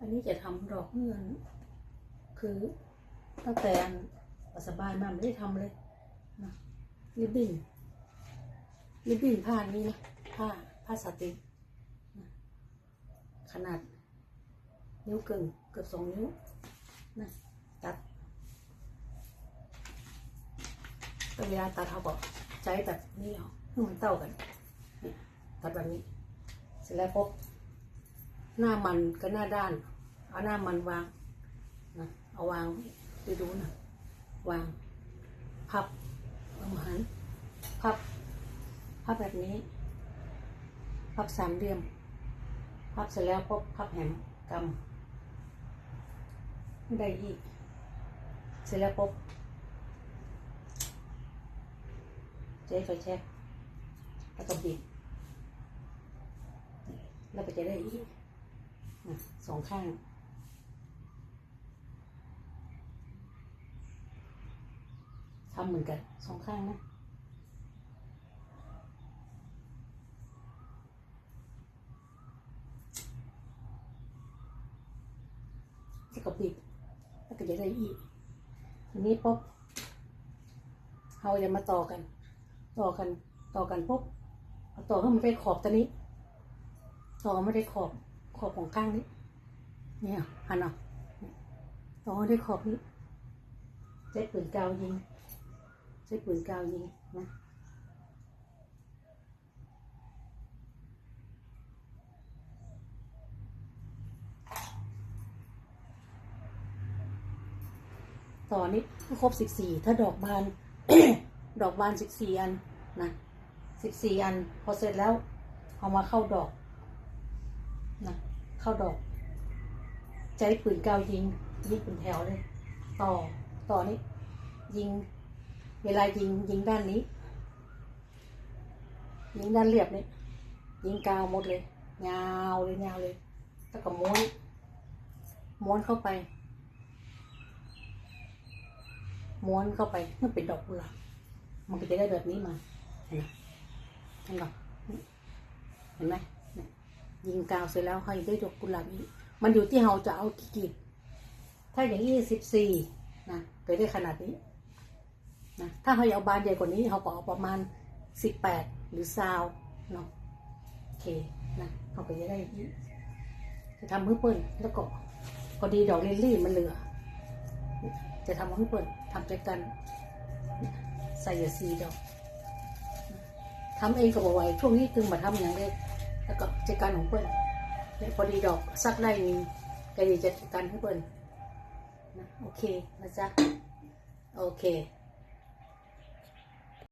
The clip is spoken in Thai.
อันนี้จะทำดอกเงิน คือตั้งแต่อันสบายมาไม่ได้ทำเลยนะริบบิ้นริบบิ้นผ้านี้นะผ้าผ้าสตินนะขนาด นิ้วกึ่งเกือบสองนิ้วนะตัดแต่เวลาตัดเขาบอกใช้ตัดนี่เอาให้มันเต้ากันตัดแบบนี้ เสร็จแล้วพบ หน้ามันกับหน้าด้าน เอาหน้ามันวางนะเอาวางดูดูนะวาง พับประมาณพับ พับแบบนี้ พับสามเหลี่ยม พับเสร็จแล้วพบพับแหมกำได้อีก เสร็จแล้วพบเจ๊ไฟแช็กแล้วก็บิดแล้วก็จะได้อีกอ่ สองข้าง ทำเหมือนกันสองข้างนะแล้วก็ปิดแล้วก็จะได้อีก ทีนี้ปุ๊บเราจะมาต่อกัน ต่อกัน ต่อกันปุ๊บต่อให้มันได้ขอบตัวนี้ ต่อไม่ได้ขอบ ขอบของข้างนี้ เนี่ยหันออกต่อได้ขอบนี้ใช้ปืนกาวยิงใช้ปืนกาวยิงนะต่อนี้ครบสิบสี่ถ้าดอกบาน ดอกบานสิบสี่อันนะสิบสี่อัน พอเสร็จแล้ว เอามาเข้าดอกนะ เข้าดอกใจปืนกาวยิงยิงเป็นแถวเลย ต่อต่อนี้ ยิง เวลายิงยิงด้านนี้ ยิงด้านเรียบนี่ยิงกาวหมดเลยยาวเลยยาวเลย แล้วก็ม้วน ม้วนเข้าไป ม้วนเข้าไปมันเป็นดอกกุหลาบมันก็จะได้แบบนี้มาเห็นไหมเห็นหรอเห็นไหม ยิงกาวเสร็จแล้วเขาจะได้ดอกกุหลาบนี้มันอยู่ที่เราจะเอากี่กีบถ้าอย่างนี้สิบสี่นะก็ได้ขนาดนี้นะถ้าเขาอยากเอาบานใหญ่กว่านี้เขาก็เอาประมาณสิบแปดหรือซาวเนาะโอเคนะเขาก็จะได้จะทำเพื่อเปิ้ลแล้วก็พอดีดอกลิลลี่มันเหลือ จะทำให้เปิดทำด้วยกันใส่ยาซีดอกทำเองก็บอกไว้ช่วงนี้ตึงมาทำอย่างเด็ก แล้วก็จัดการของเปิ้ลแล้วพอดีดอกซักได้นี่ก็ดีจัดการให้เพื่อนนะโอเคนะจ๊ะโอเค